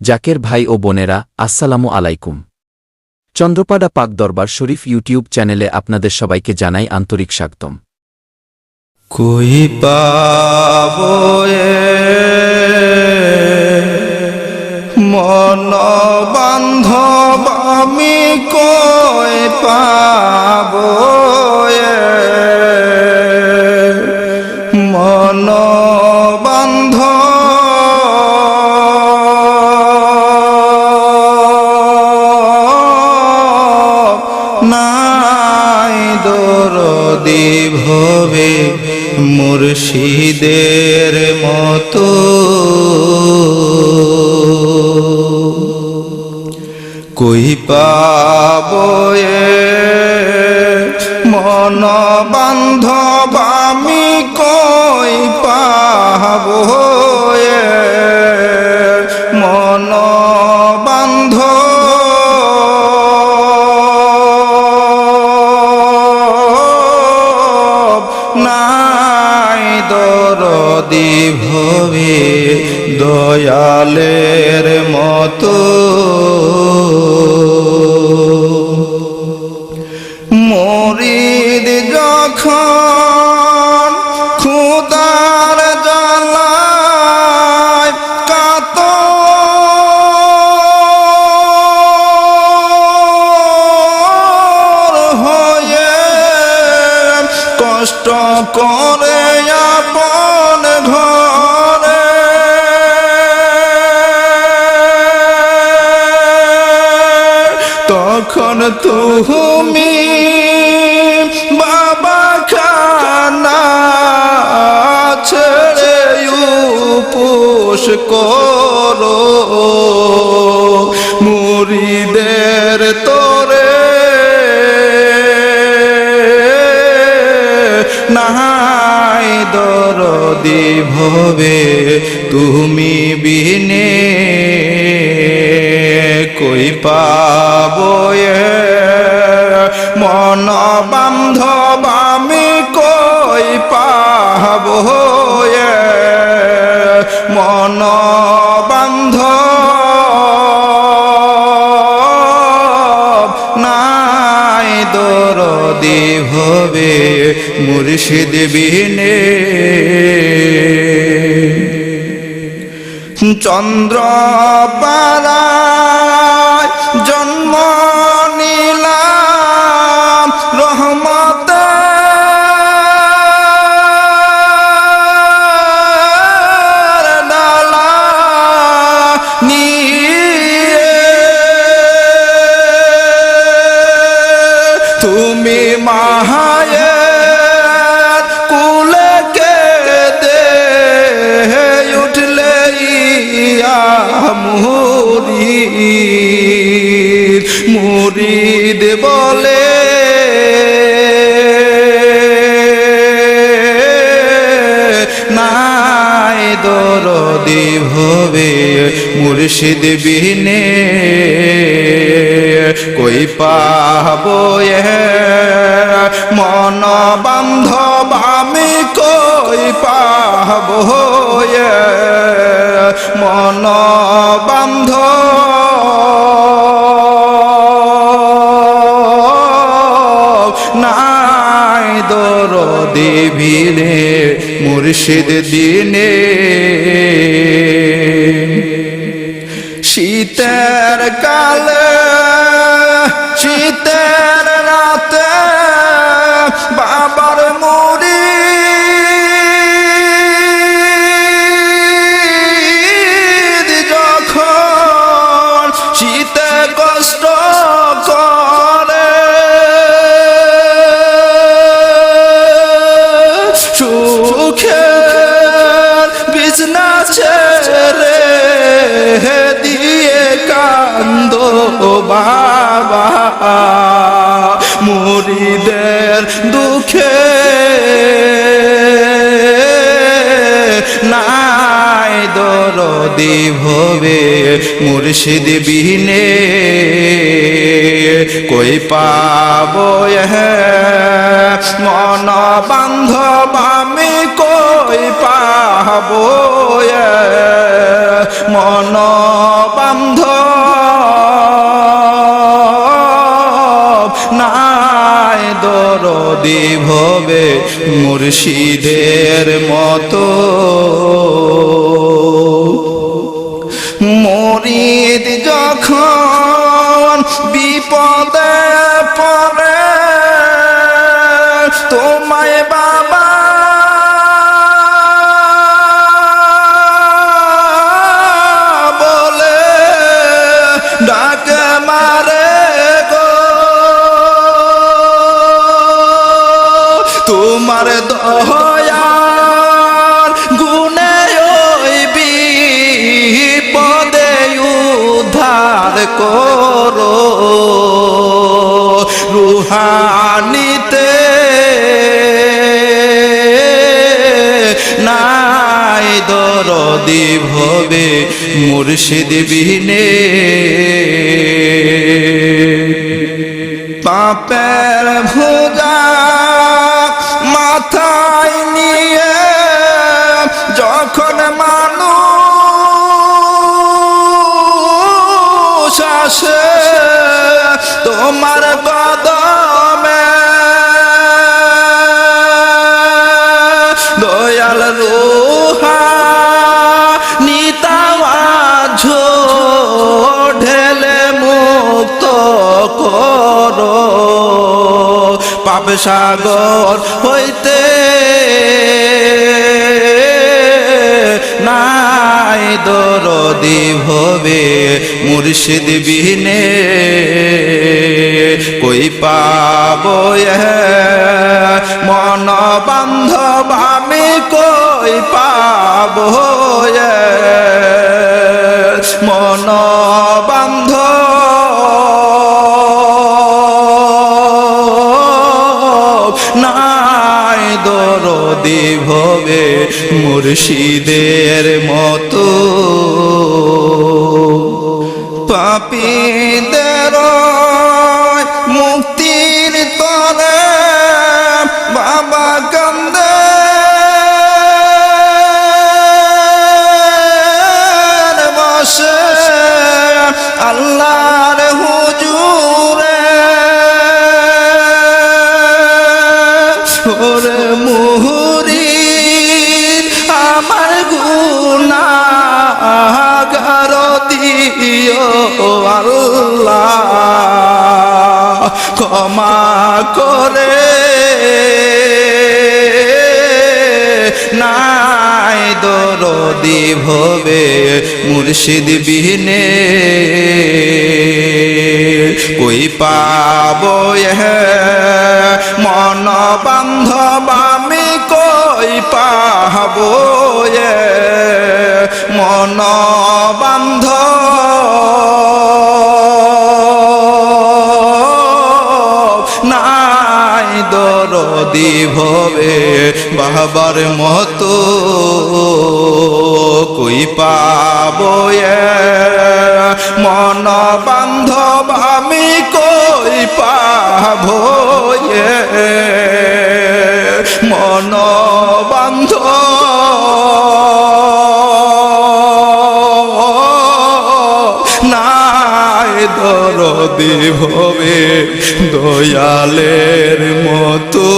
জাকের ভাই ও বোনেরা, আসসালামু আলাইকুম। চন্দ্রপাড়া পাক দরবার শরীফ ইউটিউব চ্যানেলে আপনাদের সবাইকে জানাই আন্তরিক স্বাগতম। কই মন বান্ধব আমি কই পাবো মুর্শিদের মতো। কই পাবয়ে মন বান্ধব কই পাবো? দরদি ভবে দয়ালের মতো তুমি বাবা খানা ছেড়ে উপোস করো। মুরিদের তোরে নাহাই দরদি ভবে, তুমি বিনে কই পাবো মুর্শিদ বিনে। চন্দ্র পাড়ায় জন্ম নিলাম রহমত। তুমি মাহায়ের মুরিদ মুরিদ বলে নাই দরদি ভবে মুর্শিদ বিনে কই পাবো এ বান্ধব আমি কই পাবো মন বান্ধব নাই দরদি ভিনে মুর্শিদ দিনে। শীতের কালে বাবা মুরিদের দুঃখে নাই দরদি ভবে মুর্শিদ বিহীনে। কই পাবো মন বান্ধব আমি কই পাবো মন মুর্শিদের মতো তোমার দয়ার গুণে ওই বিপদে উদ্ধার করো। রুহানিতে নাই দরদি ভবে মুর্শিদ বিনে। পাপের ভোজা তোমার কদমে। দয়াল রোহা নিতাওয়াজ ঢেলে মুক্ত করো। সাগর হইতে নাই দরদি ভবে মুর্শিদ বিনে। কই পাবো মন বান্ধব আমি কই পাবো মন বান্ধব নাই দরদি ভবে মুর্শিদের মতো। পাপি পাপীদের আল্লাহর হুজুরে। ওরে মুহুরি আমার গুনাগার দিও আল্লাহ ক্ষমা করে। নাই দরদি ভবে মুর্শিদ বিহনে। কই পাব মন বান্ধব আমি কই পাবো মন বান্ধব দরদি ভবে বাবার মতো। কই পাবয়ে মন বান্ধব আমি কই পাবয়ে মন বান্ধব প্রদীপ দয়ালের মতো।